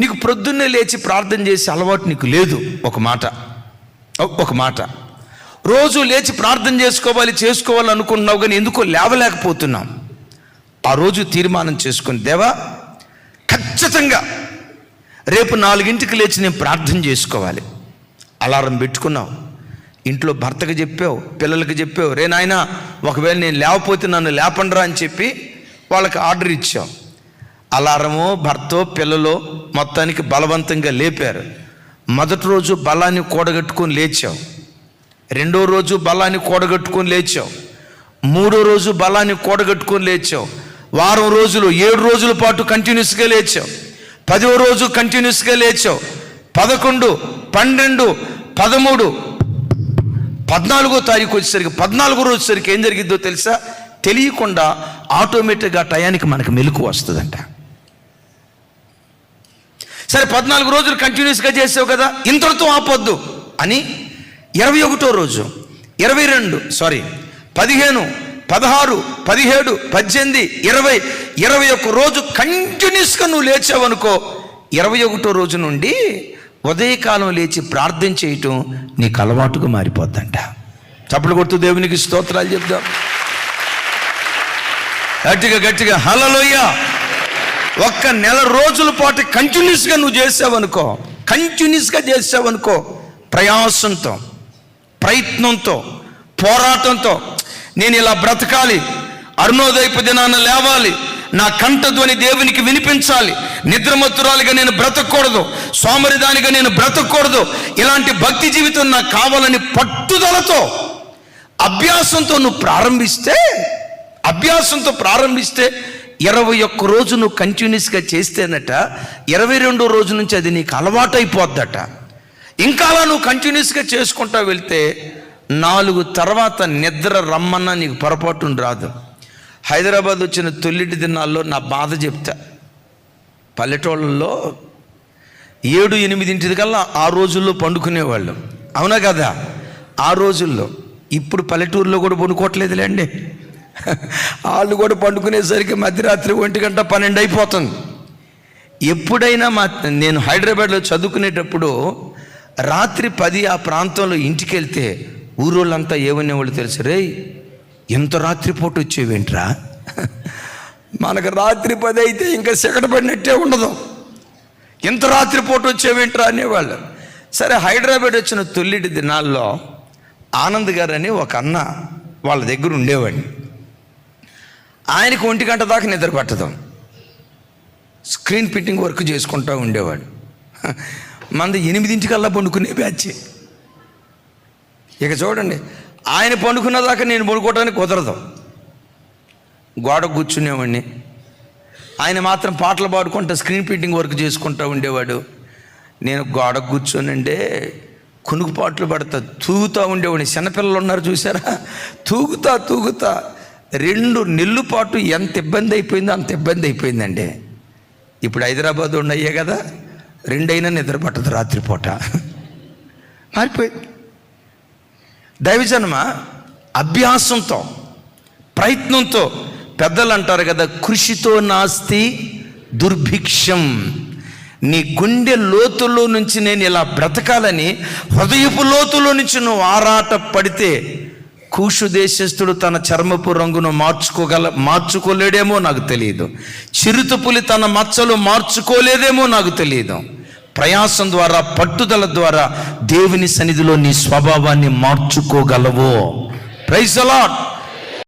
నీకు ప్రొద్దున్నే లేచి ప్రార్థన చేసే అలవాటు నీకు లేదు. ఒక మాట. ఒక మాట. రోజు లేచి ప్రార్థన చేసుకోవాలి చేసుకోవాలి అనుకుంటున్నావు కానీ ఎందుకో లేవలేకపోతున్నాం. ఆ రోజు తీర్మానం చేసుకుని దేవా ఖచ్చితంగా రేపు నాలుగింటికి లేచి నేను ప్రార్థన చేసుకోవాలి. అలారం పెట్టుకున్నావు. ఇంట్లో భర్తకు చెప్పావు పిల్లలకి చెప్పావు రే నాయనా ఒకవేళ నేను లేకపోతే నన్ను లేపండరా అని చెప్పి వాళ్ళకి ఆర్డర్ ఇచ్చావు. అలారమో భర్త పిల్లలు మొత్తానికి బలవంతంగా లేపారు. మొదటి రోజు బలాన్ని కూడగట్టుకొని లేచావు. రెండో రోజు బలాన్ని కూడగట్టుకొని లేచావు. మూడో రోజు బలాన్ని కూడగట్టుకొని లేచావు. వారం రోజులు ఏడు రోజుల పాటు కంటిన్యూస్గా లేచావు. పదో రోజు కంటిన్యూస్గా లేచావు. పదకొండు పన్నెండు పదమూడు పద్నాలుగో తారీఖు వచ్చేసరికి పద్నాలుగో రోజు సరికి ఏం జరిగిద్దో తెలుసా? తెలియకుండా ఆటోమేటిక్గా టయానికి మనకు మెలకు వస్తుందంట. సరే పద్నాలుగు రోజులు కంటిన్యూస్గా చేసావు కదా ఇంతటితో ఆపొద్దు అని ఇరవై ఒకటో రోజు ఇరవై రెండు సారీ పదిహేను పదహారు పదిహేడు పద్దెనిమిది ఇరవై ఇరవై ఒక్క రోజు కంటిన్యూస్గా నువ్వు లేచావనుకో ఇరవై ఒకటో రోజు నుండి ఉదయకాలం లేచి ప్రార్థన చేయటం నీకు అలవాటుగా మారిపోద్దంట. చప్పుడు కొడుతూ దేవునికి స్తోత్రాలు చెప్దాం. గట్టిగా గట్టిగా హలలోయ ఒక్క నెల రోజుల పాటు కంటిన్యూస్గా నువ్వు చేసావనుకో కంటిన్యూస్గా చేసావనుకో ప్రయాసంతో ప్రయత్నంతో పోరాటంతో నేను ఇలా బ్రతకాలి అరుణోదయపు దినాన లేవాలి నా కంఠధ్వని దేవునికి వినిపించాలి నిద్రమత్తురాలిగా నేను బ్రతకూడదు సోమరిదానిగా నేను బ్రతకూడదు ఇలాంటి భక్తి జీవితం నాకు కావాలని పట్టుదలతో అభ్యాసంతో నువ్వు ప్రారంభిస్తే అభ్యాసంతో ప్రారంభిస్తే ఇరవై ఒక్క రోజు నువ్వు కంటిన్యూస్గా చేస్తేనట ఇరవై రెండో రోజు నుంచి అది నీకు అలవాటైపోద్దట. ఇంకా అలా నువ్వు కంటిన్యూస్గా చేసుకుంటా వెళ్తే నాలుగు తర్వాత నిద్ర రమ్మన్నా నీకు పొరపాటు రాదు. హైదరాబాద్ వచ్చిన తొలిటి దినాల్లో నా బాధ చెప్తా. పల్లెటూళ్ళల్లో ఏడు ఎనిమిదింటిది కల్లా ఆ రోజుల్లో పండుకునేవాళ్ళు. అవునా కదా? ఆ రోజుల్లో. ఇప్పుడు పల్లెటూరులో కూడా పండుకోవట్లేదులేండి వాళ్ళు కూడా పండుకునేసరికి మధ్యరాత్రి ఒంటి గంట పన్నెండు అయిపోతుంది. ఎప్పుడైనా మా నేను హైదరాబాద్లో చదువుకునేటప్పుడు రాత్రి పది ఆ ప్రాంతంలో ఇంటికి వెళ్తే ఊరోళ్ళంతా ఏమనేవాళ్ళు తెలుసు? రే ఎంత రాత్రిపూట వచ్చేవేంట్రా? మనకు రాత్రి పది అయితే ఇంకా సిగట పడినట్టే ఉండదు. ఎంత రాత్రిపూట వచ్చేవేంట్రా? అనేవాళ్ళు. సరే హైదరాబాద్ వచ్చిన తొల్లిటి దినాల్లో ఆనంద్ గారు అని ఒక అన్న వాళ్ళ దగ్గర ఉండేవాడిని. ఆయనకు ఒంటి గంట దాకా నిద్ర పట్టదు. స్క్రీన్ ప్రింటింగ్ వర్క్ చేసుకుంటూ ఉండేవాడు. మంది ఎనిమిదింటికల్లా పండుకునే బ్యాచ్. ఇక చూడండి ఆయన పండుకున్న దాకా నేను పడుకోవడానికి కుదరదు. గోడ కూర్చునేవాడిని. ఆయన మాత్రం పాటలు పాడుకుంటూ స్క్రీన్ ప్రింటింగ్ వర్క్ చేసుకుంటూ ఉండేవాడు. నేను గోడ కూర్చోనంటే కునుకు పాటలు పడతా తూగుతూ ఉండేవాడిని. చిన్నపిల్లలు ఉన్నారు చూసారా? తూగుతా తూగుతా. రెండు నెల్లు పాటు ఎంత ఇబ్బంది అయిపోయిందో అంత ఇబ్బంది అయిపోయిందండి. ఇప్పుడు హైదరాబాద్ ఉన్నాయే కదా రెండైనా నిద్ర పట్టదు రాత్రిపూట. మారిపోయింది. దైవజన్మ అభ్యాసంతో ప్రయత్నంతో పెద్దలు అంటారు కదా కృషితో నాస్తి దుర్భిక్షం. నీ గుండె లోతుల్లో నుంచి నేను ఇలా బ్రతకాలని హృదయపు లోతులో నుంచి నువ్వు ఆరాట పడితే కూషు దేశస్థుడు తన చర్మపు రంగును మార్చుకోగల మార్చుకోలేడేమో నాకు తెలియదు చిరుతపులి తన మచ్చలు మార్చుకోలేదేమో నాకు తెలియదు ప్రయాసం ద్వారా పట్టుదల ద్వారా దేవుని సన్నిధిలో నీ స్వభావాన్ని మార్చుకోగలవో. Praise allot